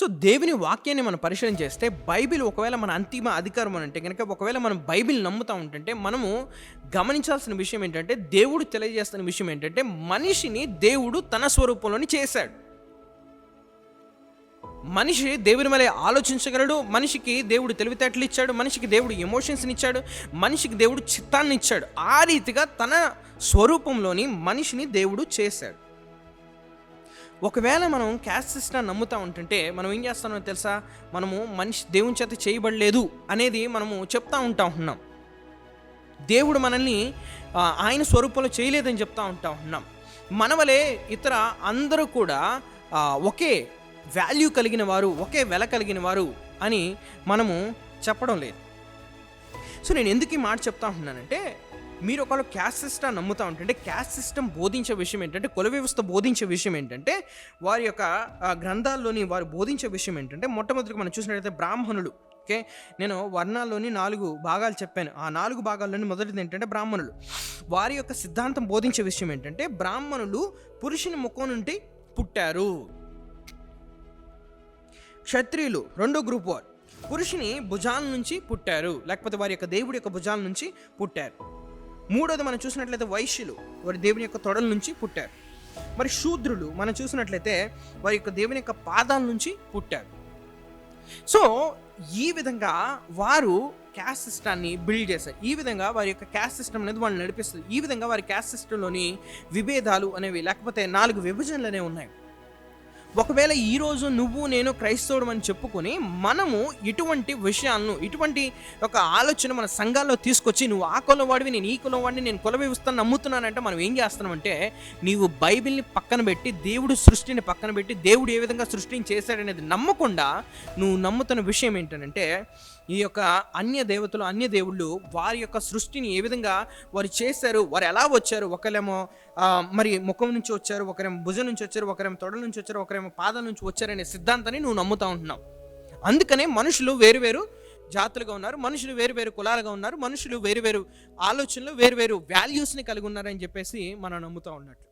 So దేవుని వాక్యాన్ని మనం పరిశీలన చేస్తే బైబిల్ ఒకవేళ మన అంతిమ అధికారం అని అంటే కనుక ఒకవేళ మనం బైబిల్ నమ్ముతా ఉంటుంటే మనము గమనించాల్సిన విషయం ఏంటంటే దేవుడు తెలియజేస్తున్న విషయం ఏంటంటే మనిషిని దేవుడు తన స్వరూపంలోని చేశాడు. మనిషి దేవుని వలె ఆలోచించగలడు మనిషికి దేవుడు తెలివితేటలు ఇచ్చాడు మనిషికి దేవుడు ఎమోషన్స్ని ఇచ్చాడు మనిషికి దేవుడు చిత్తాన్ని ఇచ్చాడు. ఆ రీతిగా తన స్వరూపంలోని మనిషిని దేవుడు చేశాడు. ఒకవేళ మనం క్యాస్ట్ సిస్టమ్ నమ్ముతా ఉంటుంటే మనం ఏం చేస్తామో తెలుసా? మనము మనిషి దేవుని చేత చేయబడలేదు అనేది మనము చెప్తా ఉంటా ఉన్నాం. దేవుడు మనల్ని ఆయన స్వరూపంలో చేయలేదని చెప్తా ఉంటా ఉన్నాం. మనవలే ఇతర అందరూ కూడా ఒకే వాల్యూ కలిగిన వారు ఒకే వెల కలిగిన వారు అని మనము చెప్పడం లేదు. సో నేను ఎందుకు ఈ మాట చెప్తా ఉన్నానంటే మీరు ఒకవేళ క్యాస్ట్ సిస్టమ్ నమ్ముతా ఉంటుంటే క్యాస్ట్ సిస్టమ్ బోధించే విషయం ఏంటంటే కుల వ్యవస్థ బోధించే విషయం ఏంటంటే వారి యొక్క గ్రంథాల్లోని వారు బోధించే విషయం ఏంటంటే మొట్టమొదటిగా మనం చూసినట్లయితే బ్రాహ్మణులు ఓకే? నేను వర్ణాల్లోని నాలుగు భాగాలు చెప్పాను. ఆ నాలుగు భాగాల్లోని మొదటిది ఏంటంటే బ్రాహ్మణులు. వారి యొక్క సిద్ధాంతం బోధించే విషయం ఏంటంటే బ్రాహ్మణులు పురుషుని ముఖం నుండి పుట్టారు. క్షత్రియులు రెండో గ్రూప్ వారు. పురుషుని భుజాల నుంచి పుట్టారు. లేకపోతే వారి యొక్క దేవుడి యొక్క భుజాల నుంచి పుట్టారు. మూడోది మనం చూసినట్లయితే వైశ్యులు వారి దేవుని యొక్క తొడల నుంచి పుట్టారు. మరి శూద్రులు మనం చూసినట్లయితే వారి యొక్క దేవుని యొక్క పాదాల నుంచి పుట్టారు. సో ఈ విధంగా వారు క్యాస్ట్ సిస్టాన్ని బిల్డ్ చేశారు. ఈ విధంగా వారి యొక్క క్యాస్ట్ సిస్టమ్ అనేది వాళ్ళు నడిపిస్తుంది. ఈ విధంగా వారి క్యాస్ట్ సిస్టంలోని విభేదాలు అనేవి లేకపోతే నాలుగు విభజనలు అనేవి ఉన్నాయి. ఒకవేళ ఈరోజు నువ్వు నేను క్రైస్తవుడు అని చెప్పుకొని మనము ఇటువంటి విషయాలను ఇటువంటి ఒక ఆలోచన మన సంఘాల్లో తీసుకొచ్చి నువ్వు ఆ కులం వాడివి నేను ఈ కులం వాడిని నేను కుల వ్యవస్థను నమ్ముతున్నానంటే మనం ఏం చేస్తున్నామంటే నీవు బైబిల్ని పక్కన పెట్టి దేవుడు సృష్టిని పక్కన పెట్టి దేవుడు ఏ విధంగా సృష్టిని చేశాడనేది నమ్మకుండా నువ్వు నమ్ముతున్న విషయం ఏంటంటే ఈ యొక్క అన్య దేవతలు అన్య దేవుళ్ళు వారి యొక్క సృష్టిని ఏ విధంగా వారు చేశారు వారు ఎలా వచ్చారు ఒకరేమో మరి ముఖం నుంచి వచ్చారు ఒకరేమో భుజం నుంచి వచ్చారు ఒకరేమో తొడల నుంచి వచ్చారు ఒకరేమో పాదం నుంచి వచ్చారనే సిద్ధాంతాన్ని నువ్వు నమ్ముతా ఉంటున్నావు. అందుకనే మనుషులు వేరు వేరు జాతులుగా ఉన్నారు మనుషులు వేరు వేరు కులాలుగా ఉన్నారు మనుషులు వేరు వేరు ఆలోచనలు వేరు వేరు వాల్యూస్ని కలిగి ఉన్నారని చెప్పేసి మనం నమ్ముతూ ఉన్నట్టు.